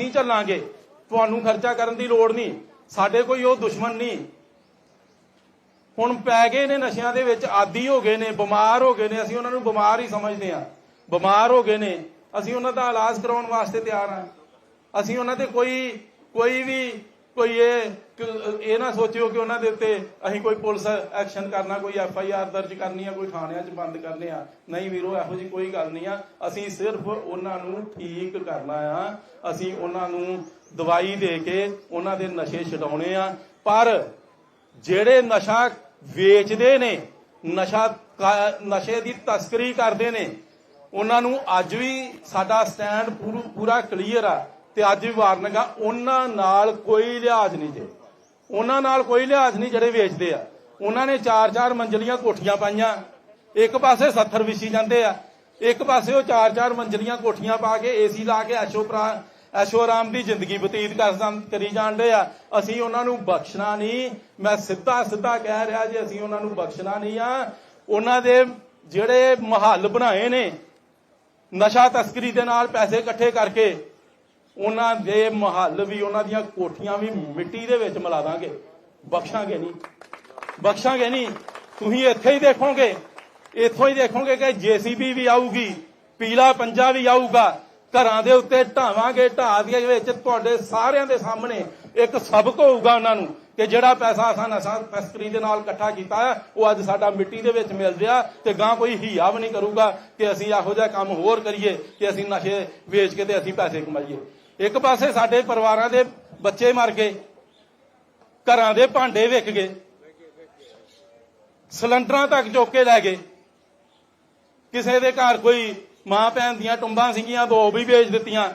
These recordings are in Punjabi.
ਅਸੀਂ ਚੱਲਾਂਗੇ। ਤੁਹਾਨੂੰ ਖਰਚਾ ਕਰਨ ਦੀ ਲੋੜ ਨਹੀਂ। ਸਾਡੇ ਕੋਈ ਉਹ ਦੁਸ਼ਮਣ ਨਹੀਂ। ਹੁਣ ਪੈ ਗਏ ਨੇ ਨਸ਼ਿਆਂ ਦੇ ਵਿੱਚ, ਆਦੀ ਹੋ ਗਏ ਨੇ, ਬਿਮਾਰ ਹੋ ਗਏ ਨੇ। ਅਸੀਂ ਉਹਨਾਂ ਨੂੰ ਬਿਮਾਰ ਹੀ ਸਮਝਦੇ ਹਾਂ। ਬਿਮਾਰ ਹੋ ਗਏ ਨੇ। ਅਸੀਂ ਉਹਨਾਂ ਦਾ ਇਲਾਜ ਕਰਾਉਣ ਵਾਸਤੇ ਤਿਆਰ ਹਾਂ। ਅਸੀਂ ਉਹਨਾਂ ਤੇ ਕੋਈ ਕੋਈ ਵੀ, ਕੋਈ ਇਹ ਇਹ ਨਾ ਸੋਚਿਓ ਕਿ ਉਹਨਾਂ ਦੇ ਉੱਤੇ ਅਸੀਂ ਕੋਈ ਪੁਲਿਸ ਐਕਸ਼ਨ ਕਰਨਾ, ਕੋਈ ਐਫ ਆਈ ਆਰ ਦਰਜ ਕਰਨੀ ਆ, ਕੋਈ ਥਾਣਿਆਂ 'ਚ ਬੰਦ ਕਰਨੇ ਆ। ਨਹੀਂ ਵੀਰੋ, ਇਹੋ ਜੀ ਕੋਈ ਗੱਲ ਨਹੀਂ ਆ। ਅਸੀਂ ਸਿਰਫ ਉਹਨਾਂ ਨੂੰ ਠੀਕ ਕਰਨਾ ਆ। ਅਸੀਂ ਉਹਨਾਂ ਨੂੰ ਦਵਾਈ ਦੇ ਕੇ ਉਹਨਾਂ ਦੇ ਨਸ਼ੇ ਛਡਾਉਣੇ ਆ। ਪਰ ਜਿਹੜੇ ਨਸ਼ਾ ਵੇਚਦੇ ਨੇ, ਨਸ਼ਾ ਨਸ਼ੇ ਦੀ ਤਸਕਰੀ ਕਰਦੇ ਨੇ, ਉਹਨਾਂ ਨੂੰ ਅੱਜ ਵੀ ਸਾਡਾ ਸਟੈਂਡ ਪੂਰਾ ਕਲੀਅਰ ਆ ਤੇ ਅੱਜ ਵੀ ਵਾਰਨਗਾ ਉਹਨਾਂ ਨਾਲ ਕੋਈ ਲਿਹਾਜ਼ ਨਹੀਂ ਜੇ। ਉਹਨਾਂ ਨਾਲ ਕੋਈ ਲਿਹਾਜ਼ ਨਹੀਂ ਜਿਹੜੇ ਵੇਚਦੇ ਆ। ਉਹਨਾਂ ਨੇ ਚਾਰ ਚਾਰ ਮੰਜ਼ਲੀਆਂ ਕੋਠੀਆਂ ਪਾਈਆਂ। ਇੱਕ ਪਾਸੇ 70 ਵਿਛੀ ਜਾਂਦੇ ਆ। ਇੱਕ ਪਾਸੇ ਉਹ ਚਾਰ ਚਾਰ ਮੰਜ਼ਲੀਆਂ ਕੋਠੀਆਂ ਪਾ ਕੇ ਏਸੀ ਲਾ ਕੇ ਐਸ਼ੋ ਪ੍ਰਾ ਦੀ ਜ਼ਿੰਦਗੀ ਬਤੀਤ ਕਰੀ ਜਾਂਦੇ ਆ। ਅਸੀਂ ਉਹਨਾਂ ਨੂੰ ਬਖਸ਼ਣਾ ਨਹੀਂ। ਮੈਂ ਸਿੱਧਾ ਸਿੱਧਾ ਕਹਿ ਰਿਹਾ ਜੀ, ਅਸੀਂ ਉਹਨਾਂ ਨੂੰ ਬਖਸ਼ਣਾ ਨਹੀਂ ਆ। ਉਹਨਾਂ ਦੇ ਜਿਹੜੇ ਮਹੱਲ ਬਣਾਏ ਨੇ, ਨਸ਼ਾ ਤਸਕਰੀ ਦੇ ਨਾਲ ਪੈਸੇ ਇਕੱਠੇ ਕਰਕੇ ਉਹਨਾਂ ਦੇ ਮਹੱਲ ਵੀ, ਉਹਨਾਂ ਦੀਆਂ ਕੋਠੀਆਂ ਵੀ ਮਿੱਟੀ ਦੇ ਵਿੱਚ ਮਿਲਾ ਦਾਂਗੇ। ਬਖਸ਼ਾਂਗੇ ਨਹੀਂ। ਬਖਸ਼ਾਂਗੇ ਨਹੀਂ। ਤੁਸੀਂ ਇੱਥੇ ਹੀ ਦੇਖੋਗੇ। ਇੱਥੋਂ ਹੀ ਦੇਖੋਗੇ ਕਿ ਜੀਸੀਬੀ ਵੀ ਆਊਗੀ, ਪੀਲਾ ਪੰਜਾ ਵੀ ਆਊਗਾ। ਘਰਾਂ ਦੇ ਉੱਤੇ ਢਾਵਾਂਗੇ, ਢਾਹ ਦੇ ਵਿੱਚ ਤੁਹਾਡੇ ਸਾਰਿਆਂ ਦੇ ਸਾਹਮਣੇ ਇੱਕ ਸਬਕ ਹੋਊਗਾ ਉਹਨਾਂ ਨੂੰ ਕਿ ਜਿਹੜਾ ਪੈਸਾ ਅਸਾਂ ਨਸ਼ਾ ਤਸਕਰੀ ਦੇ ਨਾਲ ਇਕੱਠਾ ਕੀਤਾ ਹੈ, ਉਹ ਅੱਜ ਸਾਡਾ ਮਿੱਟੀ ਦੇ ਵਿੱਚ ਮਿਲ ਰਿਹਾ ਤੇ ਗਾਂ ਕੋਈ ਹੀਆ ਵੀ ਨਹੀਂ ਕਰੂਗਾ ਕਿ ਅਸੀਂ ਇਹੋ ਜਿਹਾ ਕੰਮ ਹੋਰ ਕਰੀਏ, ਕਿ ਅਸੀਂ ਨਸ਼ੇ ਵੇਚ ਕੇ ਤੇ ਅਸੀਂ ਪੈਸੇ ਕਮਾਈਏ। ਇੱਕ ਪਾਸੇ ਸਾਡੇ ਪਰਿਵਾਰਾਂ ਦੇ ਬੱਚੇ ਮਰ ਗਏ, ਘਰਾਂ ਦੇ ਭਾਂਡੇ ਵਿਕ ਗਏ, ਸਿਲੰਡਰਾਂ ਤੱਕ ਚੁੱਕ ਕੇ ਲੈ ਗਏ। ਕਿਸੇ ਦੇ ਘਰ ਕੋਈ ਮਾਂ ਭੈਣ ਦੀਆਂ ਟੁੰਬਾਂ ਸੀਗੀਆਂ, ਦੋ ਵੀ ਵੇਚ ਦਿੱਤੀਆਂ,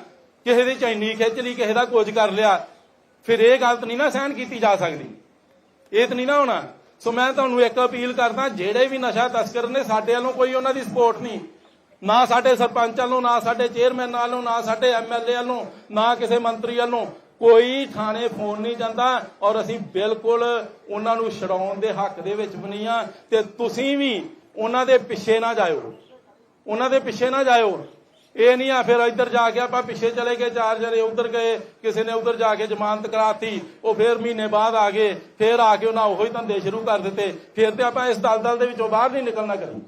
ਕਿਸੇ ਦੀ ਚੈਨੀ ਖਿੱਚ ਲਈ, ਕਿਸੇ ਦਾ ਕੁਝ ਕਰ ਲਿਆ। ਫਿਰ ਇਹ ਗਲਤ ਨਹੀਂ ਨਾ ਸਹਿਣ ਕੀਤੀ ਜਾ ਸਕਦੀ। ਇਹ ਤਾਂ ਨਹੀਂ ਨਾ ਹੋਣਾ। ਸੋ ਮੈਂ ਤੁਹਾਨੂੰ ਇੱਕ ਅਪੀਲ ਕਰਦਾ, ਜਿਹੜੇ ਵੀ ਨਸ਼ਾ ਤਸਕਰ ਨੇ, ਸਾਡੇ ਵੱਲੋਂ ਕੋਈ ਉਹਨਾਂ ਦੀ ਸਪੋਰਟ ਨਹੀਂ। ਨਾ ਸਾਡੇ ਸਰਪੰਚਾਂ ਨੂੰ, ਨਾ ਸਾਡੇ ਚੇਅਰਮੈਨ ਵੱਲੋਂ ਨਾ ਸਾਡੇ ਐਮਐਲਏ ਵੱਲੋਂ, ਨਾ ਕਿਸੇ ਮੰਤਰੀ ਵੱਲੋਂ ਕੋਈ ਥਾਣੇ ਫੋਨ ਨਹੀਂ ਜਾਂਦਾ ਔਰ ਅਸੀਂ ਬਿਲਕੁਲ ਉਹਨਾਂ ਨੂੰ ਛਡਾਉਣ ਦੇ ਹੱਕ ਦੇ ਵਿੱਚ ਵੀ ਨਹੀਂ ਆ ਤੇ ਤੁਸੀਂ ਵੀ ਉਹਨਾਂ ਦੇ ਪਿੱਛੇ ਨਾ ਜਾਇਓ। ਉਹਨਾਂ ਦੇ ਪਿੱਛੇ ਨਾ ਜਾਇਓ। ਇਹ ਨਹੀਂ ਆ ਫਿਰ ਇੱਧਰ ਜਾ ਕੇ ਆਪਾਂ ਪਿੱਛੇ ਚਲੇ ਗਏ, ਚਾਰ ਜਣੇ ਉੱਧਰ ਗਏ, ਕਿਸੇ ਨੇ ਉੱਧਰ ਜਾ ਕੇ ਜ਼ਮਾਨਤ ਕਰਾਤੀ, ਉਹ ਫਿਰ ਮਹੀਨੇ ਬਾਅਦ ਆ ਗਏ, ਫਿਰ ਆ ਕੇ ਉਹਨਾਂ ਉਹੀ ਧੰਦੇ ਸ਼ੁਰੂ ਕਰ ਦਿੱਤੇ, ਫਿਰ ਤੇ ਆਪਾਂ ਇਸ ਦਲਦਲ ਦੇ ਵਿੱਚੋਂ ਬਾਹਰ ਨਹੀਂ ਨਿਕਲਣਾ ਕਰੀ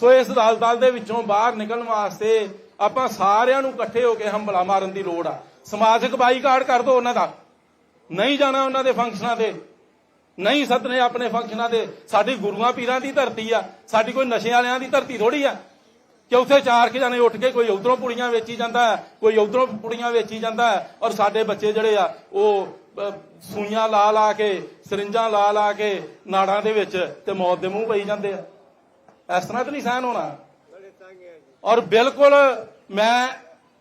ਸੋ ਇਸ ਦਲਦਲ ਦੇ ਵਿੱਚੋਂ ਬਾਹਰ ਨਿਕਲਣ ਵਾਸਤੇ ਆਪਾਂ ਸਾਰਿਆਂ ਨੂੰ ਇਕੱਠੇ ਹੋ ਕੇ ਹੰਬਲਾ ਮਾਰਨ ਦੀ ਲੋੜ ਆ। ਸਮਾਜਿਕ ਬਾਈਕਾਟ ਕਰ ਦੋ ਉਹਨਾਂ ਦਾ। ਨਹੀਂ ਜਾਣਾ ਉਹਨਾਂ ਦੇ ਫੰਕਸ਼ਨਾਂ ਤੇ। ਨਹੀਂ ਸੱਦਣੇ ਆਪਣੇ ਫੰਕਸ਼ਨਾਂ ਦੇ ਸਾਡੀ ਗੁਰੂਆਂ ਪੀਰਾਂ ਦੀ ਧਰਤੀ ਆ। ਸਾਡੀ ਕੋਈ ਨਸ਼ੇ ਵਾਲਿਆਂ ਦੀ ਧਰਤੀ ਥੋੜੀ ਆ। ਕਿ ਉੱਥੇ ਚਾਰ ਕੇ ਜਾਣੇ ਉੱਠ ਕੇ ਕੋਈ ਉਧਰੋਂ ਪੁੜੀਆਂ ਵੇਚੀ ਜਾਂਦਾ ਕੋਈ ਉਧਰੋਂ ਪੁੜੀਆਂ ਵੇਚੀ ਜਾਂਦਾ ਔਰ ਸਾਡੇ ਬੱਚੇ ਜਿਹੜੇ ਆ, ਉਹ ਸੂਈਆਂ ਲਾ ਲਾ ਕੇ, ਸਰਿੰਜਾਂ ਲਾ ਲਾ ਕੇ ਨਾੜਾਂ ਦੇ ਵਿੱਚ ਤੇ ਮੌਤ ਦੇ ਮੂੰਹ ਪਈ ਜਾਂਦੇ ਆ। ਇਸ ਤਰ੍ਹਾਂ ਤਾਂ ਨਹੀਂ ਸਹਿਨ ਹੋਣਾ। ਔਰ ਬਿਲਕੁਲ ਮੈਂ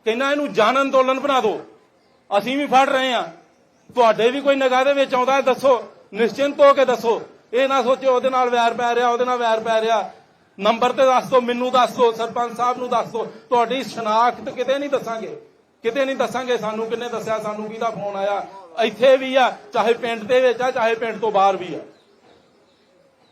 ਕਹਿੰਦਾ ਇਹਨੂੰ ਜਨ ਅੰਦੋਲਨ ਬਣਾ ਦਿਓ। ਅਸੀਂ ਵੀ ਫੜ ਰਹੇ ਆ ਤੁਹਾਡੇ ਵੀ ਕੋਈ ਨਿਗਾਹ ਦੇ ਵਿੱਚ ਆਉਂਦਾ, ਦੱਸੋ। ਨਿਸ਼ਚਿੰਤ ਹੋ ਕੇ ਦੱਸੋ। ਇਹ ਨਾ ਸੋਚੋ ਉਹਦੇ ਨਾਲ ਵੈਰ ਪੈ ਰਿਹਾ, ਉਹਦੇ ਨਾਲ ਵੈਰ ਪੈ ਰਿਹਾ। ਨੰਬਰ ਤੇ ਦੱਸ ਦਿਓ, ਮੈਨੂੰ ਦੱਸ ਦਿਓ, ਸਰਪੰਚ ਸਾਹਿਬ ਨੂੰ ਦੱਸ ਦਿਓ। ਤੁਹਾਡੀ ਸ਼ਨਾਖਤ ਕਿਤੇ ਨਹੀਂ ਦੱਸਾਂਗੇ। ਕਿਤੇ ਨਹੀਂ ਦੱਸਾਂਗੇ। ਸਾਨੂੰ ਕਿੰਨੇ ਦੱਸਿਆ? ਸਾਨੂੰ ਕਿਹਦਾ ਫੋਨ ਆਇਆ? ਇੱਥੇ ਵੀ ਆ, ਚਾਹੇ ਪਿੰਡ ਦੇ ਵਿੱਚ ਆ, ਚਾਹੇ ਪਿੰਡ ਤੋਂ ਬਾਹਰ ਵੀ ਆ।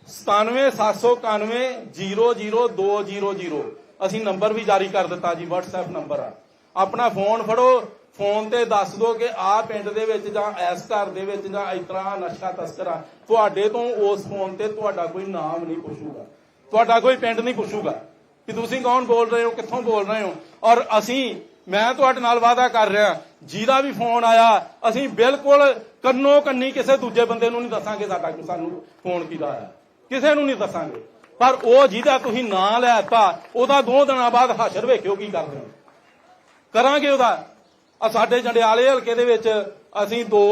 9779900200 ਅਸੀਂ ਨੰਬਰ ਵੀ ਜਾਰੀ ਕਰ ਦਿੱਤਾ ਜੀ, WhatsApp ਨੰਬਰ ਆ। ਆਪਣਾ ਫੋਨ ਫੜੋ, ਫੋਨ ਤੇ ਦੱਸ ਦਿਓ ਕਿ ਆ ਪਿੰਡ ਦੇ ਵਿੱਚ ਜਾਂ ਇਸ ਘਰ ਦੇ ਵਿੱਚ ਜਾਂ ਇਸ ਤਰ੍ਹਾਂ ਨਸ਼ਾ ਤਸਕਰ ਤੁਹਾਡੇ ਤੋਂ ਉਸ ਫੋਨ ਤੇ ਤੁਹਾਡਾ ਕੋਈ ਨਾਮ ਨਹੀਂ ਪੁੱਛੂਗਾ। ਤੁਹਾਡਾ ਕੋਈ ਪਿੰਡ ਨਹੀਂ ਪੁੱਛੂਗਾ ਕਿ ਤੁਸੀਂ ਕੌਣ ਬੋਲ ਰਹੇ ਹੋ, ਕਿੱਥੋਂ ਬੋਲ ਰਹੇ ਹੋ। ਔਰ ਅਸੀਂ, ਮੈਂ ਤੁਹਾਡੇ ਨਾਲ ਵਾਅਦਾ ਕਰ ਰਿਹਾ, ਜਿਹਦਾ ਵੀ ਫੋਨ ਆਇਆ, ਅਸੀਂ ਬਿਲਕੁਲ ਕੰਨੋ ਕੰਨੀ ਕਿਸੇ ਦੂਜੇ ਬੰਦੇ ਨੂੰ ਨਹੀਂ ਦੱਸਾਂਗੇ ਸਾਡਾ ਸਾਨੂੰ ਫੋਨ ਕਿਹਦਾ ਆਇਆ। ਕਿਸੇ ਨੂੰ ਨਹੀਂ ਦੱਸਾਂਗੇ। ਪਰ ਉਹ ਜਿਹਦਾ ਤੁਸੀਂ ਨਾਂ ਲੈਤਾ ਉਹਦਾ ਦੋ ਦਿਨਾਂ ਬਾਅਦ ਹਾਸ਼ਰ ਵੇਖਿਓ ਕੀ ਕਰਦੇ ਹੋ ਕਰਾਂਗੇ ਉਹਦਾ। ਆ ਸਾਡੇ ਜੰਡਿਆਲੇ ਹਲਕੇ ਦੇ ਵਿੱਚ ਅਸੀਂ ਦੋ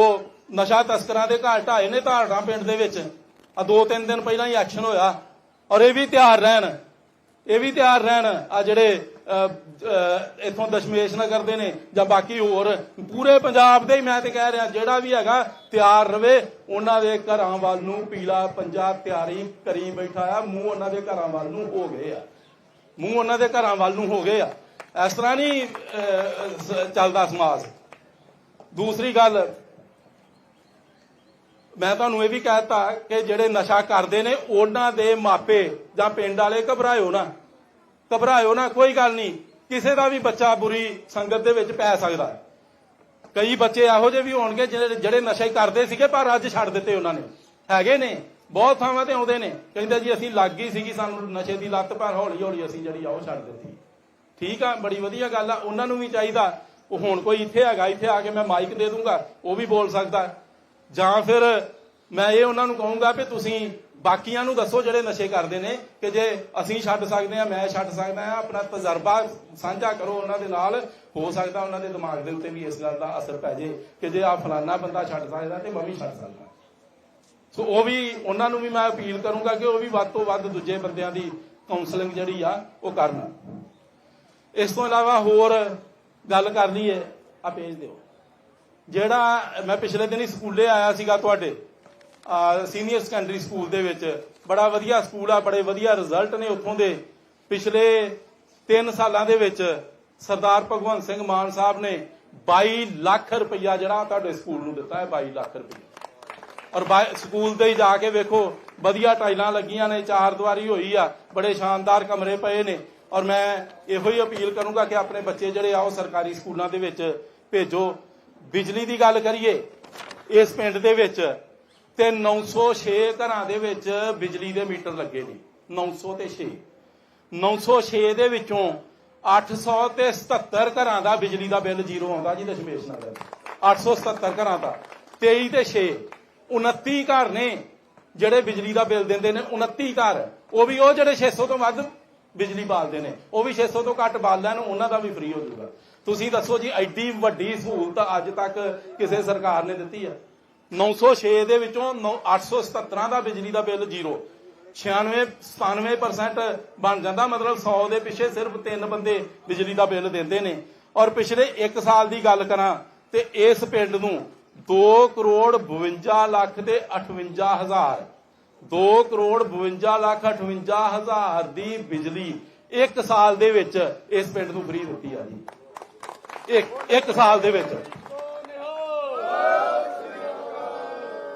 ਨਸ਼ਾ ਤਸਕਰਾਂ ਦੇ ਘਰ ਢਾਏ ਨੇ ਧਾਰਨਾ ਪਿੰਡ ਦੇ ਵਿੱਚ। ਆ ਦੋ ਤਿੰਨ ਦਿਨ ਪਹਿਲਾਂ ਹੀ ਐਕਸ਼ਨ ਹੋਇਆ। ਔਰ ਇਹ ਵੀ ਤਿਆਰ ਰਹਿਣ। ਇਹ ਵੀ ਤਿਆਰ ਰਹਿਣ। ਆ ਜਿਹੜੇ ਅਹ, ਇੱਥੋਂ ਦਸ਼ਮੇਸ਼ ਨਗਰ ਦੇ ਨੇ ਜਾਂ ਬਾਕੀ ਹੋਰ ਪੂਰੇ ਪੰਜਾਬ ਦੇ ਹੀ ਮੈਂ ਤੇ ਕਹਿ ਰਿਹਾ ਜਿਹੜਾ ਵੀ ਹੈਗਾ ਤਿਆਰ ਰਵੇ ਉਹਨਾਂ ਦੇ ਘਰਾਂ ਵੱਲ ਨੂੰ ਪੀਲਾ ਪੰਜਾ ਤਿਆਰੀ ਕਰੀ ਬੈਠਾ ਆ। ਮੂੰਹ ਉਹਨਾਂ ਦੇ ਘਰਾਂ ਵੱਲ ਨੂੰ ਹੋ ਗਏ ਆ। ਮੂੰਹ ਉਹਨਾਂ ਦੇ ਘਰਾਂ ਵੱਲ ਨੂੰ ਹੋ ਗਏ ਆ। ਇਸ ਤਰ੍ਹਾਂ ਨਹੀਂ ਚੱਲਦਾ ਸਮਾਜ। ਦੂਸਰੀ ਗੱਲ ਮੈਂ ਤੁਹਾਨੂੰ ਇਹ ਵੀ ਕਹਿਤਾ ਕਿ ਜਿਹੜੇ ਨਸ਼ਾ ਕਰਦੇ ਨੇ, ਉਹਨਾਂ ਦੇ ਮਾਪੇ ਜਾਂ ਪਿੰਡ ਵਾਲੇ ਘਬਰਾਇਓ ਨਾ। ਘਬਰਾਇਓ ਨਾ, ਕੋਈ ਗੱਲ ਨਹੀਂ। ਕਿਸੇ ਦਾ ਵੀ ਬੱਚਾ ਬੁਰੀ ਸੰਗਤ ਦੇ ਵਿੱਚ ਪੈ ਸਕਦਾ ਹੈ। ਕਈ ਬੱਚੇ ਇਹੋ ਜਿਹੇ ਵੀ ਹੋਣਗੇ ਜਿਹੜੇ ਨਸ਼ੇ ਕਰਦੇ ਸੀਗੇ, ਪਰ ਅੱਜ ਛੱਡ ਦਿੱਤੇ ਉਹਨਾਂ ਨੇ। ਹੈਗੇ ਨੇ, ਬਹੁਤ ਥਾਵਾਂ ਤੇ ਆਉਂਦੇ ਨੇ। ਕਹਿੰਦੇ ਜੀ, ਅਸੀਂ ਲੱਗ ਗਈ ਸੀਗੀ ਸਾਨੂੰ ਨਸ਼ੇ ਦੀ ਲੱਤ, ਪਰ ਹੌਲੀ ਹੌਲੀ ਅਸੀਂ ਜਿਹੜੀ ਆ ਉਹ ਛੱਡ ਦਿੱਤੀ। ਠੀਕ ਆ, ਬੜੀ ਵਧੀਆ ਗੱਲ ਆ। ਉਹਨਾਂ ਨੂੰ ਵੀ ਚਾਹੀਦਾ, ਉਹ ਹੁਣ ਕੋਈ ਇੱਥੇ ਹੈਗਾ, ਇੱਥੇ ਆ ਕੇ ਮੈਂ ਮਾਈਕ ਦੇ ਦੂੰਗਾ, ਉਹ ਵੀ ਬੋਲ ਸਕਦਾ। ਜਾਂ ਫਿਰ ਮੈਂ ਇਹ ਉਹਨਾਂ ਨੂੰ ਕਹੂੰਗਾ ਵੀ ਤੁਸੀਂ ਬਾਕੀਆਂ ਨੂੰ ਦੱਸੋ ਜਿਹੜੇ ਨਸ਼ੇ ਕਰਦੇ ਨੇ ਕਿ ਜੇ ਅਸੀਂ ਛੱਡ ਸਕਦੇ ਆ ਮੈਂ ਛੱਡ ਸਕਦਾ ਆ ਆਪਣਾ ਤਜਰਬਾ ਸਾਂਝਾ ਕਰੋ ਉਹਨਾਂ ਦੇ ਨਾਲ। ਹੋ ਸਕਦਾ ਉਹਨਾਂ ਦੇ ਦਿਮਾਗ ਦੇ ਉੱਤੇ ਵੀ ਇਸ ਗੱਲ ਦਾ ਅਸਰ ਪੈ ਜੇ ਕਿ ਜੇ ਆ ਫਲਾਨਾ ਬੰਦਾ ਛੱਡ ਸਕਦਾ ਤੇ ਮੈਂ ਵੀ ਛੱਡ ਸਕਦਾ। ਸੋ ਉਹ ਵੀ ਉਹਨਾਂ ਨੂੰ ਵੀ ਮੈਂ ਅਪੀਲ ਕਰੂੰਗਾ ਕਿ ਉਹ ਵੀ ਵੱਧ ਤੋਂ ਵੱਧ ਦੂਜੇ ਬੰਦਿਆਂ ਦੀ ਕਾਉਂਸਲਿੰਗ ਜਿਹੜੀ ਆ, ਉਹ ਕਰਨ। ਇਸ ਤੋਂ ਇਲਾਵਾ ਹੋਰ ਗੱਲ ਕਰ ਲਈਏ ਆ ਭੇਜ ਦਿਓ। ਜਿਹੜਾ ਮੈਂ ਪਿਛਲੇ ਦਿਨ ਹੀ ਸਕੂਲੇ ਆਇਆ ਸੀਗਾ ਤੁਹਾਡੇ ਸੀਨੀਅਰ ਸੈਕੰਡਰੀ ਸਕੂਲ ਦੇ ਵਿੱਚ। ਬੜਾ ਵਧੀਆ ਸਕੂਲ ਆ, ਬੜੇ ਵਧੀਆ ਰਿਜ਼ਲਟ ਨੇ ਉੱਥੋਂ ਦੇ। ਪਿਛਲੇ 3 ਸਾਲਾਂ ਦੇ ਵਿੱਚ ਸਰਦਾਰ ਭਗਵੰਤ ਸਿੰਘ ਮਾਨ ਸਾਹਿਬ ਨੇ 22 ਲੱਖ ਰੁਪਈਆ ਜਿਹੜਾ ਤੁਹਾਡੇ ਸਕੂਲ ਨੂੰ ਦਿੱਤਾ ਹੈ 22 ਲੱਖ ਰੁਪਈਆ। ਔਰ ਬਾ- ਸਕੂਲ ਤੇ ਹੀ ਜਾ ਕੇ ਵੇਖੋ, ਵਧੀਆ ਟਾਈਲਾਂ ਲੱਗੀਆਂ ਨੇ, ਚਾਰ ਦੁਆਰੀ ਹੋਈ ਆ, ਬੜੇ ਸ਼ਾਨਦਾਰ ਕਮਰੇ ਪਏ ਨੇ। ਔਰ ਮੈਂ ਇਹੋ ਹੀ ਅਪੀਲ ਕਰੂੰਗਾ ਕਿ ਆਪਣੇ ਬੱਚੇ ਜਿਹੜੇ ਆ, ਉਹ ਸਰਕਾਰੀ ਸਕੂਲਾਂ ਦੇ ਵਿੱਚ ਭੇਜੋ। ਬਿਜਲੀ ਦੀ ਗੱਲ ਕਰੀਏ, ਇਸ ਪਿੰਡ ਦੇ ਵਿੱਚ ਤੇ 906 ਘਰਾਂ ਦੇ ਵਿੱਚ ਬਿਜਲੀ ਦੇ ਮੀਟਰ ਲੱਗੇ ਨੇ 900 ਤੇ 6 906 ਦੇ ਵਿੱਚੋਂ 800 ਤੇ 77 ਘਰਾਂ ਦਾ ਬਿਜਲੀ ਦਾ ਬਿੱਲ ਜ਼ੀਰੋ ਆਉਂਦਾ ਜੀ ਦਸ਼ਮੇਸ਼ ਨਗਰ। 877 ਘਰਾਂ ਦਾ। 23 ਤੇ 6 29 ਘਰ ਨੇ ਜਿਹੜੇ ਬਿਜਲੀ ਦਾ ਬਿੱਲ ਦਿੰਦੇ ਨੇ 29 ਘਰ। ਉਹ ਵੀ ਉਹ ਜਿਹੜੇ 600 ਤੋਂ ਵੱਧ ਬਿਜਲੀ ਬਾਲਦੇ ਨੇ, ਉਹ ਵੀ 600 ਤੋਂ ਘੱਟ ਬਾਲ ਲੈਣ ਉਹਨਾਂ ਦਾ ਵੀ ਫ੍ਰੀ ਹੋ ਜਾਊਗਾ। ਤੁਸੀਂ ਦੱਸੋ ਜੀ, ਐਡੀ ਵੱਡੀ ਸਹੂਲਤ ਅੱਜ ਤੱਕ ਕਿਸੇ ਸਰਕਾਰ ਨੇ ਦਿੱਤੀ ਹੈ 906 ਦੇ ਵਿੱਚੋਂ 9 877 ਦਾ ਬਿਜਲੀ ਦਾ ਬਿੱਲ ਜ਼ੀਰੋ। 96 97% ਬਣ ਜਾਂਦਾ, ਮਤਲਬ 100 ਦੇ ਪਿੱਛੇ ਸਿਰਫ ਤਿੰਨ ਬੰਦੇ ਬਿਜਲੀ ਦਾ ਬਿੱਲ ਦਿੰਦੇ ਨੇ। ਔਰ ਪਿਛਲੇ 1 ਸਾਲ ਦੀ ਗੱਲ ਕਰਾਂ ਤੇ ਇਸ ਪਿੰਡ ਨੂੰ 2 ਕਰੋੜ 52 ਲੱਖ ਤੇ 58 ਹਜ਼ਾਰ 2 ਕਰੋੜ 52 ਲੱਖ 58 ਹਜ਼ਾਰ ਦੀ ਬਿਜਲੀ 1 ਸਾਲ ਦੇ ਵਿੱਚ ਇਸ ਪਿੰਡ ਨੂੰ ਫ੍ਰੀ ਦਿੱਤੀ ਆ ਜੀ। ਇੱਕ ਇੱਕ ਸਾਲ ਦੇ ਵਿੱਚ।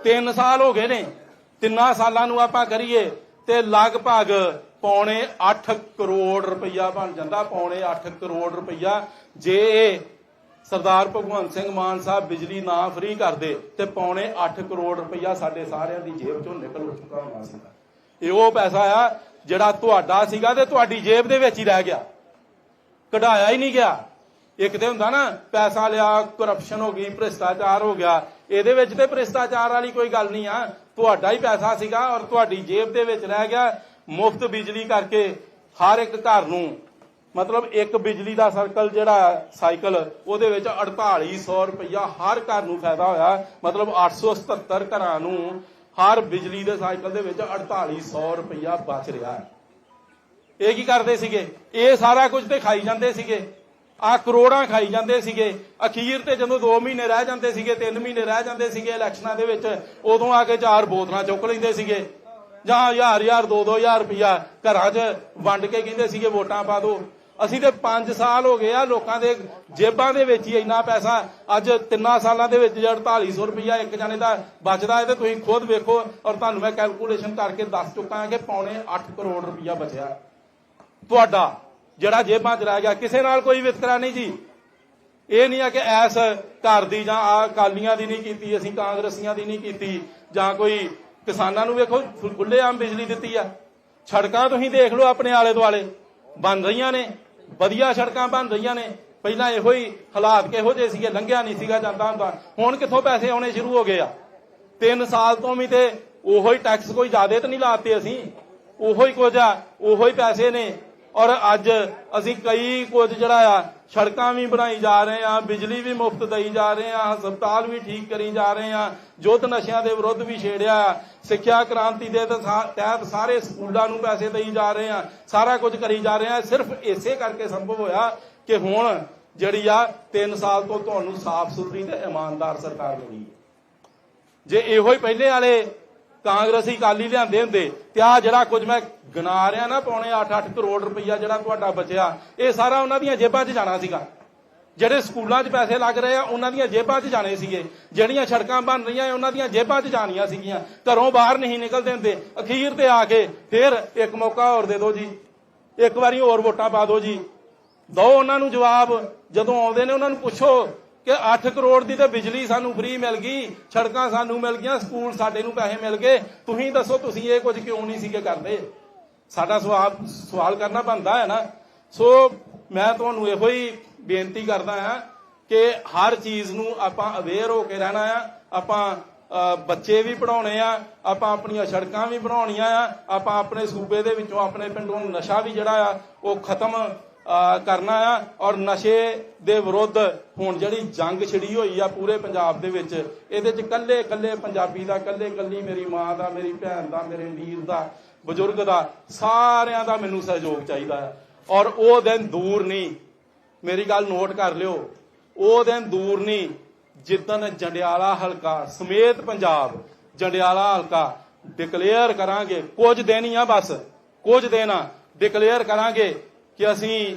ਤਿੰਨ ਸਾਲ ਹੋ ਗਏ ਨੇ। ਤਿੰਨਾਂ ਸਾਲਾਂ ਨੂੰ ਆਪਾਂ ਕਰੀਏ ਤੇ ਲਗਭਗ ਪੌਣੇ 8 ਕਰੋੜ ਰੁਪਈਆ ਬਣ ਜਾਂਦਾ। ਪੌਣੇ 8 ਕਰੋੜ ਰੁਪਈਆ। ਜੇ ਇਹ ਸਰਦਾਰ ਭਗਵੰਤ ਸਿੰਘ ਮਾਨ ਸਾਹਿਬ ਬਿਜਲੀ ਨਾ ਫ੍ਰੀ ਕਰਦੇ ਤੇ ਪੌਣੇ 8 ਕਰੋੜ ਰੁਪਈਆ ਸਾਡੇ ਸਾਰਿਆਂ ਦੀ ਜੇਬ ਚੋਂ ਨਿਕਲ ਚੁੱਕਾ ਹੋਣਾ ਸੀਗਾ ਇਹ ਉਹ ਪੈਸਾ ਆ ਜਿਹੜਾ ਤੁਹਾਡਾ ਸੀਗਾ ਤੇ ਤੁਹਾਡੀ ਜੇਬ ਦੇ ਵਿੱਚ ਹੀ ਰਹਿ ਗਿਆ। ਕਢਾਇਆ ਹੀ ਨਹੀਂ ਗਿਆ। ਇੱਕ ਤੇ ਹੁੰਦਾ ਨਾ, ਪੈਸਾ ਲਿਆ ਕਰਪਸ਼ਨ ਹੋ ਗਈ, ਭ੍ਰਿਸ਼ਟਾਚਾਰ ਹੋ ਗਿਆ। ਇਹਦੇ ਵਿੱਚ ਤੇ ਭ੍ਰਿਸ਼ਟਾਚਾਰ ਵਾਲੀ ਕੋਈ ਗੱਲ ਨਹੀਂ ਆ। ਤੁਹਾਡਾ ਹੀ ਪੈਸਾ ਸੀਗਾ ਔਰ ਤੁਹਾਡੀ ਜੇਬ ਦੇ ਵਿੱਚ ਰਹਿ ਗਿਆ ਮੁਫਤ ਬਿਜਲੀ ਕਰਕੇ ਹਰ ਇੱਕ ਘਰ ਨੂੰ। ਮਤਲਬ ਇੱਕ ਬਿਜਲੀ ਦਾ ਸਰਕਲ ਜਿਹੜਾ ਸਾਈਕਲ, ਉਹਦੇ ਵਿੱਚ 4800 ਰੁਪਇਆ ਹਰ ਘਰ ਨੂੰ ਫਾਇਦਾ ਹੋਇਆ। ਮਤਲਬ 877 ਘਰਾਂ ਨੂੰ ਹਰ ਬਿਜਲੀ ਦੇ ਸਾਈਕਲ ਦੇ ਵਿੱਚ 4800 ਰੁਪਇਆ ਬਚ ਰਿਹਾ। ਇਹ ਕੀ ਕਰਦੇ ਸੀਗੇ? ਇਹ ਸਾਰਾ ਕੁਝ ਤੇ ਖਾਈ ਜਾਂਦੇ ਸੀਗੇ। ਆ ਕਰੋੜਾਂ ਖਾਈ ਜਾਂਦੇ ਸੀਗੇ। ਅਖੀਰ ਤੇ ਜਦੋਂ 2 ਮਹੀਨੇ ਰਹਿ ਜਾਂਦੇ ਸੀਗੇ 3 ਮਹੀਨੇ ਰਹਿ ਜਾਂਦੇ ਸੀਗੇ ਇਲੈਕਸ਼ਨਾਂ ਦੇ ਵਿੱਚ, ਉਦੋਂ ਆ ਕੇ ਚਾਰ ਬੋਤਲਾਂ ਚੁੱਕ ਲੈਂਦੇ ਸੀਗੇ। ਜਾਂ ਹਜ਼ਾਰ ਹਜ਼ਾਰ 2-2000 ਰੁਪਇਆ ਘਰਾਂ 'ਚ ਵੰਡ ਕੇ ਕਹਿੰਦੇ ਸੀਗੇ ਵੋਟਾਂ ਪਾ ਦਿਓ। ਅਸੀਂ ਤੇ 5 ਸਾਲ ਹੋ ਗਏ ਆ ਲੋਕਾਂ ਦੇ ਜੇਬਾਂ ਦੇ ਵਿੱਚ ਹੀ ਇੰਨਾ ਪੈਸਾ। ਅੱਜ ਤਿੰਨਾਂ ਸਾਲਾਂ ਦੇ ਵਿੱਚ ਜੇ 4800 ਰੁਪਇਆ ਇੱਕ ਜਣੇ ਦਾ ਬਚਦਾ ਹੈ ਤੇ ਤੁਸੀਂ ਖੁਦ ਵੇਖੋ ਔਰ ਤੁਹਾਨੂੰ ਮੈਂ ਕੈਲਕੂਲੇਸ਼ਨ ਕਰਕੇ ਦੱਸ ਚੁੱਕਾ ਹਾਂ ਕਿ ਪੌਣੇ 8 ਕਰੋੜ ਰੁਪਇਆ ਬਚਿਆ। ਤੁਹਾਡਾ ਜਿਹੜਾ ਜੇਬਾਂ 'ਚ ਰਹਿ ਗਿਆ, ਕਿਸੇ ਨਾਲ ਕੋਈ ਵਿਤਕਰਾ ਨਹੀਂ ਜੀ। ਇਹ ਨਹੀਂ ਆ ਕਿ ਐਸ ਘਰ ਦੀ ਜਾਂ ਆ ਕਾਲੀਆਂ ਦੀ ਨਹੀਂ ਕੀਤੀ, ਅਸੀਂ ਕਾਂਗਰਸੀਆਂ ਦੀ ਨਹੀਂ ਕੀਤੀ, ਜਾਂ ਕੋਈ ਕਿਸਾਨਾਂ ਨੂੰ ਵੇਖੋ ਖੁੱਲੇ ਆਮ ਬਿਜਲੀ ਦਿੱਤੀ ਆ। ਸੜਕਾਂ ਤੁਸੀਂ ਦੇਖ ਲਓ ਆਪਣੇ ਆਲੇ ਦੁਆਲੇ ਬਣ ਰਹੀਆਂ ਨੇ, ਵਧੀਆ ਸੜਕਾਂ ਬਣ ਰਹੀਆਂ ਨੇ। ਪਹਿਲਾਂ ਇਹੋ ਹੀ ਹਾਲਾਤ ਕਿਹੋ ਜਿਹੇ ਸੀਗੇ, ਲੰਘਿਆ ਨਹੀਂ ਸੀਗਾ ਜਾਂਦਾ ਹੁੰਦਾ। ਹੁਣ ਕਿੱਥੋਂ ਪੈਸੇ ਆਉਣੇ ਸ਼ੁਰੂ ਹੋ ਗਏ ਆ? ਤਿੰਨ ਸਾਲ ਤੋਂ ਵੀ ਤੇ ਉਹੋ ਹੀ ਟੈਕਸ ਕੋਈ ਜ਼ਿਆਦਾ ਤਾਂ ਨਹੀਂ ਲਾਤੇ ਅਸੀਂ। ਉਹੋ ਹੀ ਕੁਝ ਆ, ਉਹੋ ਹੀ ਪੈਸੇ ਨੇ। ਔਰ ਅੱਜ ਅਸੀਂ ਕਈ ਕੁਝ ਜਿਹੜਾ ਆ, ਸੜਕਾਂ ਵੀ ਬਣਾਈ ਜਾ ਰਹੇ ਆ, ਬਿਜਲੀ ਵੀ ਮੁਫਤ ਦਈ ਜਾ ਰਹੇ ਆ, ਹਸਪਤਾਲ ਵੀ ਠੀਕ ਕਰੀ ਜਾ ਰਹੇ ਆ ਜੋਤ ਨਸ਼ਿਆਂ ਦੇ ਵਿਰੁੱਧ ਵੀ ਛੇੜਿਆ, ਸਿੱਖਿਆ ਕ੍ਰਾਂਤੀ ਦੇ ਤਹਿਤ ਸਾਰੇ ਸਕੂਲਾਂ ਨੂੰ ਪੈਸੇ ਦੇਈ ਜਾ ਰਹੇ ਆ, ਸਾਰਾ ਕੁਝ ਕਰੀ ਜਾ ਰਹੇ ਆ, ਸਿਰਫ ਇਸੇ ਕਰਕੇ ਸੰਭਵ ਹੋਇਆ ਕਿ ਹੁਣ ਜਿਹੜੀ ਆ 3 ਸਾਲ ਤੋਂ ਤੁਹਾਨੂੰ ਸਾਫ਼ ਸੁਥਰੀ ਤੇ ਇਮਾਨਦਾਰ ਸਰਕਾਰ ਮਿਲੀ ਜੇ ਇਹੋ ਹੀ ਪਹਿਲੇ ਵਾਲੇ ਕਾਂਗਰਸੀ ਕਾਲੀ ਲਿਆਂਦੇ ਹੁੰਦੇ ਤੇ ਆ ਜਿਹੜਾ ਕੁਝ ਮੈਂ ਗਿਣਾ ਰਿਹਾ ਨਾ ਪੌਣੇ 8-8 ਕਰੋੜ ਰੁਪਈਆ ਜਿਹੜਾ ਤੁਹਾਡਾ ਬਚਿਆ, ਇਹ ਸਾਰਾ ਉਹਨਾਂ ਦੀਆਂ ਜੇਬਾਂ 'ਚ ਜਾਣਾ ਸੀਗਾ। ਜਿਹੜੇ ਸਕੂਲਾਂ 'ਚ ਪੈਸੇ ਲੱਗ ਰਹੇ ਆ, ਉਹਨਾਂ ਦੀਆਂ ਜੇਬਾਂ 'ਚ ਜਾਣੇ ਸੀਗੇ। ਜਿਹੜੀਆਂ ਸੜਕਾਂ ਬਣ ਰਹੀਆਂ, ਉਹਨਾਂ ਦੀਆਂ ਜੇਬਾਂ 'ਚ ਜਾਣੀਆਂ ਸੀਗੀਆਂ। ਘਰੋਂ ਬਾਹਰ ਨਹੀਂ ਨਿਕਲਦੇ ਹੁੰਦੇ। ਅਖੀਰ ਤੇ ਆ ਕੇ ਫਿਰ ਇੱਕ ਮੌਕਾ ਹੋਰ ਦੇ ਦਿਓ ਜੀ। ਇੱਕ ਵਾਰੀ ਹੋਰ ਵੋਟਾਂ ਪਾ ਦਿਓ ਜੀ। ਦੋ ਉਹਨਾਂ ਨੂੰ ਜਵਾਬ, ਜਦੋਂ ਆਉਂਦੇ ਨੇ ਉਹਨਾਂ ਨੂੰ ਪੁੱਛੋ ਕਿ 8 ਕਰੋੜ ਦੀ ਤੇ ਬਿਜਲੀ ਸਾਨੂੰ ਫ੍ਰੀ ਮਿਲ ਗਈ, ਸੜਕਾਂ ਸਾਨੂੰ ਮਿਲ ਗਈਆਂ, ਸਕੂਲ ਸਾਡੇ ਨੂੰ ਪੈਸੇ ਮਿਲ ਗਏ। ਤੁਸੀਂ ਦੱਸੋ, ਤੁਸੀਂ ਇਹ ਕੁਝ ਕਿਉਂ ਨਹੀਂ ਸੀਗੇ ਕਰਦੇ? ਸਾਡਾ ਸਵਾਲ ਸਵਾਲ ਕਰਨਾ ਬਣਦਾ ਹੈ ਨਾ। ਸੋ ਮੈਂ ਤੁਹਾਨੂੰ ਇਹੋ ਹੀ ਬੇਨਤੀ ਕਰਦਾ ਹਾਂ ਕਿ ਹਰ ਚੀਜ਼ ਨੂੰ ਆਪਾਂ ਅਵੇਅਰ ਹੋ ਕੇ ਰਹਿਣਾ ਆ। ਆਪਾਂ ਬੱਚੇ ਵੀ ਪੜਾਉਣੇ ਆ, ਆਪਾਂ ਆਪਣੀਆਂ ਸੜਕਾਂ ਵੀ ਬਣਾਉਣੀਆਂ ਆ। ਆਪਾਂ ਆਪਣੇ ਸੂਬੇ ਦੇ ਵਿੱਚੋਂ ਆਪਣੇ ਪਿੰਡੋਂ ਨਸ਼ਾ ਵੀ ਜਿਹੜਾ ਆ, ਉਹ ਖਤਮ ਕਰਨਾ ਆ ਔਰ ਨਸ਼ੇ ਦੇ ਵਿਰੁੱਧ ਹੁਣ ਜਿਹੜੀ ਜੰਗ ਛਿੜੀ ਹੋਈ ਆ ਪੂਰੇ ਪੰਜਾਬ ਦੇ ਵਿੱਚ, ਇਹਦੇ ਚ ਕੱਲੇ ਕੱਲੇ ਪੰਜਾਬੀ ਦਾ ਕੱਲੇ ਕੱਲੀ ਮੇਰੀ ਮਾਂ ਦਾ, ਮੇਰੀ ਭੈਣ ਦਾ, ਮੇਰੇ ਵੀਰ ਦਾ, ਬਜ਼ੁਰਗ ਦਾ, ਸਾਰਿਆਂ ਦਾ ਮੈਨੂੰ ਸਹਿਯੋਗ ਚਾਹੀਦਾ ਆ। ਔਰ ਉਹ ਦਿਨ ਦੂਰ ਨਹੀਂ, ਮੇਰੀ ਗੱਲ ਨੋਟ ਕਰ ਲਿਓ, ਉਹ ਦਿਨ ਦੂਰ ਨਹੀਂ, ਜਿੱਦਣ ਜੰਡਿਆਲਾ ਹਲਕਾ ਸਮੇਤ ਪੰਜਾਬ ਜੰਡਿਆਲਾ ਹਲਕਾ ਡਿਕਲੇਅਰ ਕਰਾਂਗੇ, ਕੁਝ ਦਿਨ ਹੀ ਆ ਬਸ, ਕੁਝ ਦਿਨ ਆ ਡਿਕਲੇਅਰ ਕਰਾਂਗੇ ਕਿ ਅਸੀਂ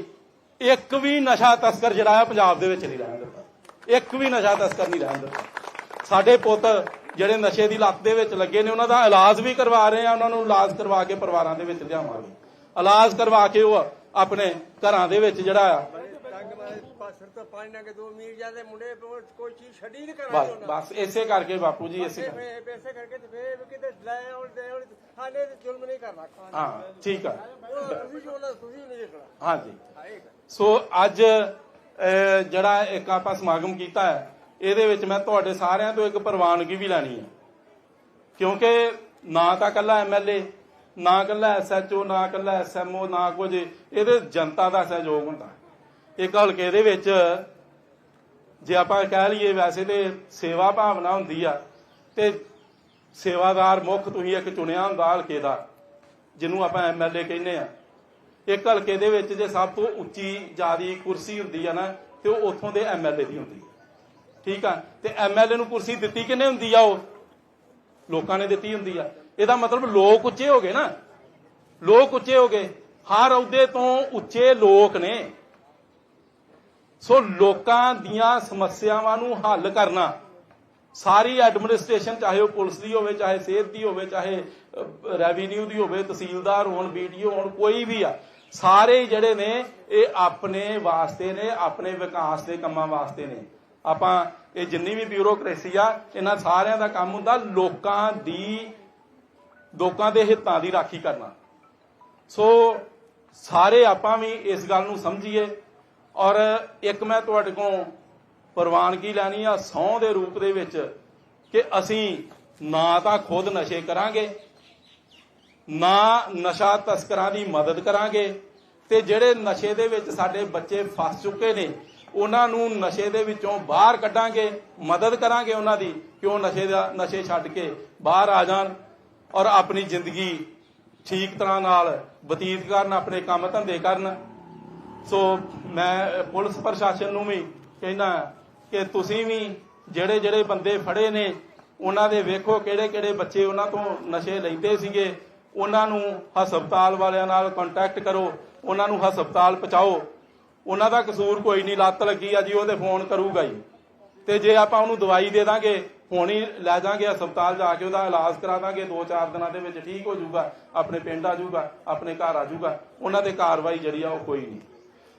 ਇੱਕ ਵੀ ਨਸ਼ਾ ਤਸਕਰ ਜਿਹੜਾ ਆ ਪੰਜਾਬ ਦੇ ਵਿੱਚ ਨਹੀਂ ਰਹਿਣ ਦਿੱਤਾ। ਇੱਕ ਵੀ ਨਸ਼ਾ ਤਸਕਰ ਨਹੀਂ ਰਹਿਣ ਦਿੱਤਾ। ਸਾਡੇ ਪੁੱਤ ਜਿਹੜੇ ਨਸ਼ੇ ਦੀ ਲੱਤ ਦੇ ਵਿੱਚ ਲੱਗੇ ਨੇ, ਉਹਨਾਂ ਦਾ ਇਲਾਜ ਵੀ ਕਰਵਾ ਰਹੇ ਆ, ਉਹਨਾਂ ਨੂੰ ਇਲਾਜ ਕਰਵਾ ਕੇ ਪਰਿਵਾਰਾਂ ਦੇ ਵਿੱਚ ਲਿਆਵਾਂਗੇ। ਇਲਾਜ ਕਰਵਾ ਕੇ ਉਹ ਆਪਣੇ ਘਰਾਂ ਦੇ ਵਿੱਚ ਜਿਹੜਾ ਪਾਸਰ ਤੋਂ ਪਾਣੀ ਨਾ ਕੇ ਦੋ ਮੀਰ ਜਾਂਦੇ ਮੁੰਡੇ ਕੋਈ ਚੀਜ਼ ਛੱਡੀ ਨਹੀਂ ਬਸ ਬਸ ਇਸੇ ਕਰਕੇ ਬਾਪੂ ਜੀ ਇਸੇ ਕਰਕੇ। ਫੇ ਪੈਸੇ ਕਰਕੇ ਤੇ ਫੇਰ ਕਿਤੇ ਲੈ ਆਉਣ ਦੇ ਆਉਣ ਹਾਲੇ ਤੇ ਜ਼ੁਲਮ ਨਹੀਂ ਕਰਨਾ। ਹਾਂ ਠੀਕ ਆ। ਤੁਸੀਂ ਜੋ ਨਾ ਤੁਸੀਂ ਨਹੀਂ ਦੇਖਣਾ। ਹਾਂਜੀ। ਸੋ ਅੱਜ ਅਹ, ਜਿਹੜਾ ਇੱਕ ਆਪਾਂ ਸਮਾਗਮ ਕੀਤਾ ਹੈ ਇਹਦੇ ਵਿੱਚ ਮੈਂ ਤੁਹਾਡੇ ਸਾਰਿਆਂ ਤੋਂ ਇੱਕ ਪ੍ਰਵਾਨਗੀ ਵੀ ਲੈਣੀ ਹੈ। ਕਿਉਂਕਿ ਨਾ ਤਾਂ ਕੱਲਾ ਐਮਐਲਏ ਨਾ ਕੱਲਾ ਐਸਐਚਓ ਨਾ ਕੱਲਾ ਐਸਐਮਓ ਨਾ ਕੁਝ ਇਹਦੇ ਜਨਤਾ ਦਾ ਸਹਿਯੋਗ ਹੁੰਦਾ। ਇੱਕ ਹਲਕੇ ਦੇ ਵਿੱਚ ਜੇ ਆਪਾਂ ਕਹਿ ਲਈਏ ਵੈਸੇ ਤੇ ਸੇਵਾ ਭਾਵਨਾ ਹੁੰਦੀ ਆ ਤੇ ਸੇਵਾਦਾਰ ਮੁੱਖ ਤੁਸੀਂ ਇੱਕ ਚੁਣਿਆ ਹੁੰਦਾ ਹਲਕੇ ਦਾ, ਜਿਹਨੂੰ ਆਪਾਂ ਐਮਐਲਏ ਕਹਿੰਦੇ ਆ। ਇੱਕ ਹਲਕੇ ਦੇ ਵਿੱਚ ਜੇ ਸਭ ਤੋਂ ਉੱਚੀ ਜਿਆਦੀ ਕੁਰਸੀ ਹੁੰਦੀ ਆ ਨਾ, ਤੇ ਉਹ ਉੱਥੋਂ ਦੇ ਐਮਐਲਏ ਦੀ ਹੁੰਦੀ ਠੀਕ ਆ? ਤੇ ਐਮਐਲਏ ਨੂੰ ਕੁਰਸੀ ਦਿੱਤੀ ਕਿੰਨੇ ਹੁੰਦੀ ਆ ਉਹ? ਲੋਕਾਂ ਨੇ ਦਿੱਤੀ ਹੁੰਦੀ ਆ। ਇਹਦਾ ਮਤਲਬ ਲੋਕ ਉੱਚੇ ਹੋ ਗਏ ਨਾ। ਲੋਕ ਉੱਚੇ ਹੋ ਗਏ। ਹਰ ਅਹੁਦੇ ਤੋਂ ਉੱਚੇ ਲੋਕ ਨੇ। ਸੋ ਲੋਕਾਂ ਦੀਆਂ ਸਮੱਸਿਆਵਾਂ ਨੂੰ ਹੱਲ ਕਰਨਾ, ਸਾਰੀ ਐਡਮਿਨਿਸਟ੍ਰੇਸ਼ਨ ਚਾਹੇ ਉਹ ਪੁਲਿਸ ਦੀ ਹੋਵੇ, ਚਾਹੇ ਸਿਹਤ ਦੀ ਹੋਵੇ, ਚਾਹੇ ਰੈਵਨਿਊ ਦੀ ਹੋਵੇ, ਤਹਿਸੀਲਦਾਰ ਹੋਣ ਵੀਡੀਓ ਹੋਣ, ਕੋਈ ਵੀ ਆ, ਸਾਰੇ ਜਿਹੜੇ ਨੇ, ਇਹ ਆਪਣੇ ਵਾਸਤੇ ਨੇ, ਆਪਣੇ ਵਿਕਾਸ ਦੇ ਕੰਮਾਂ ਵਾਸਤੇ ਨੇ। ਆਪਾਂ ਇਹ ਜਿੰਨੀ ਵੀ ਬਿਊਰੋਕ੍ਰੇਸੀ ਆ, ਇਹਨਾਂ ਸਾਰਿਆਂ ਦਾ ਕੰਮ ਹੁੰਦਾ ਲੋਕਾਂ ਦੀ, ਲੋਕਾਂ ਦੇ ਹਿੱਤਾਂ ਦੀ ਰਾਖੀ ਕਰਨਾ। ਸੋ ਸਾਰੇ ਆਪਾਂ ਵੀ ਇਸ ਗੱਲ ਨੂੰ ਸਮਝੀਏ ਔਰ ਇੱਕ ਮੈਂ ਤੁਹਾਡੇ ਕੋਲ ਪ੍ਰਵਾਨਗੀ ਲੈਣੀ ਆ ਸਹੁੰ ਦੇ ਰੂਪ ਦੇ ਵਿੱਚ ਕਿ ਅਸੀਂ ਨਾ ਤਾਂ ਖੁਦ ਨਸ਼ੇ ਕਰਾਂਗੇ, ਨਾ ਨਸ਼ਾ ਤਸਕਰਾਂ ਦੀ ਮਦਦ ਕਰਾਂਗੇ ਤੇ ਜਿਹੜੇ ਨਸ਼ੇ ਦੇ ਵਿੱਚ ਸਾਡੇ ਬੱਚੇ ਫਸ ਚੁੱਕੇ ਨੇ, ਉਹਨਾਂ ਨੂੰ ਨਸ਼ੇ ਦੇ ਵਿੱਚੋਂ ਬਾਹਰ ਕੱਢਾਂਗੇ, ਮਦਦ ਕਰਾਂਗੇ ਉਹਨਾਂ ਦੀ ਕਿ ਉਹ ਨਸ਼ੇ ਦਾ, ਨਸ਼ੇ ਛੱਡ ਕੇ ਬਾਹਰ ਆ ਜਾਣ ਔਰ ਆਪਣੀ ਜ਼ਿੰਦਗੀ ਠੀਕ ਤਰ੍ਹਾਂ ਨਾਲ ਬਤੀਤ ਕਰਨ, ਆਪਣੇ ਕੰਮ ਧੰਦੇ ਕਰਨ। ਸੋ ਮੈਂ ਪੁਲਿਸ ਪ੍ਰਸ਼ਾਸਨ ਨੂੰ ਵੀ ਕਹਿੰਦਾ ਕਿ ਤੁਸੀਂ ਵੀ ਜਿਹੜੇ ਜਿਹੜੇ ਬੰਦੇ ਫੜੇ ਨੇ, ਉਹਨਾਂ ਦੇ ਵੇਖੋ ਕਿਹੜੇ ਕਿਹੜੇ ਬੱਚੇ ਉਹਨਾਂ ਤੋਂ ਨਸ਼ੇ ਲੈਂਦੇ ਸੀਗੇ। ਉਹਨਾਂ ਨੂੰ ਹਸਪਤਾਲ ਵਾਲਿਆਂ ਨਾਲ ਕੰਟੈਕਟ ਕਰੋ, ਉਹਨਾਂ ਨੂੰ ਹਸਪਤਾਲ ਪਹੁੰਚਾਓ। ਉਹਨਾਂ ਦਾ ਕਸੂਰ ਕੋਈ ਨਹੀਂ, ਲੱਤ ਲੱਗੀ ਆ ਜੀ, ਉਹਦੇ ਫੋਨ ਕਰੂਗਾ ਹੀ ਤੇ ਜੇ ਆਪਾਂ ਉਹਨੂੰ ਦਵਾਈ ਦੇ ਦਾਂਗੇ ਹੁਣ ਹੀ ਲੈ ਜਾਾਂਗੇ ਹਸਪਤਾਲ ਜਾ ਕੇ, ਉਹਦਾ ਇਲਾਜ ਕਰਾ ਦਾਂਗੇ 2-4 ਦਿਨਾਂ ਦੇ ਵਿੱਚ ਠੀਕ ਹੋ ਜਾਊਗਾ, ਆਪਣੇ ਪਿੰਡ ਆ ਜਾਊਗਾ, ਆਪਣੇ ਘਰ ਆ ਜਾਊਗਾ। ਉਹਨਾਂ ਤੇ ਕਾਰਵਾਈ ਜਿਹੜੀ ਆ ਉਹ ਕੋਈ ਨਹੀਂ।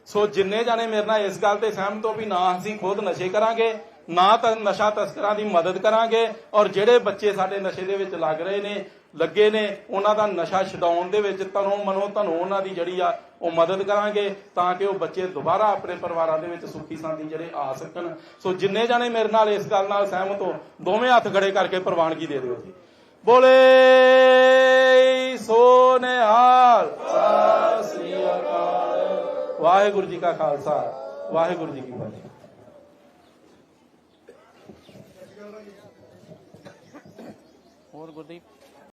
ਸੋ ਜਿੰਨੇ ਜਾਣੇ ਮੇਰੇ ਨਾਲ ਇਸ ਗੱਲ ਤੇ ਸਹਿਮਤ ਹੋ ਵੀ ਨਾ ਅਸੀਂ ਖੁਦ ਨਸ਼ੇ ਕਰਾਂਗੇ, ਨਾ ਤਾਂ ਨਸ਼ਾ ਤਸਕਰਾਂ ਦੀ ਮਦਦ ਕਰਾਂਗੇ ਔਰ ਜਿਹੜੇ ਬੱਚੇ ਸਾਡੇ ਨਸ਼ੇ ਦੇ ਵਿੱਚ ਲੱਗ ਰਹੇ ਨੇ, ਲੱਗੇ ਨੇ, ਉਹਨਾਂ ਦਾ ਨਸ਼ਾ ਛਡਾਉਣ ਦੇ ਵਿੱਚ ਤਨੋਂ ਮਨੋਂ ਤੁਹਾਨੂੰ ਉਹਨਾਂ ਦੀ ਜਿਹੜੀ ਆ, ਉਹ ਮਦਦ ਕਰਾਂਗੇ ਤਾਂ ਕਿ ਉਹ ਬੱਚੇ ਦੁਬਾਰਾ ਆਪਣੇ ਪਰਿਵਾਰਾਂ ਦੇ ਵਿੱਚ ਸੁਖੀ ਸ਼ਾਂਤੀ ਜਿਹੜੇ ਆ ਸਕਣ। ਸੋ ਜਿੰਨੇ ਜਾਣੇ ਮੇਰੇ ਨਾਲ ਇਸ ਗੱਲ ਨਾਲ ਸਹਿਮਤ ਹੋ, ਦੋਵੇਂ ਹੱਥ ਖੜੇ ਕਰਕੇ ਪ੍ਰਵਾਨਗੀ ਦੇ ਦਿਓ ਜੀ। ਬੋਲੇ ਸੋ ਸਤਿ ਸ੍ਰੀ ਅਕਾਲ। ਵਾਹਿਗੁਰੂ ਜੀ ਕਾ ਖਾਲਸਾ ਵਾਹਿਗੁਰੂ ਜੀ ਕੀ ਫਤਿਹ। ਹੋਰ ਗੁਰਦੀਪ?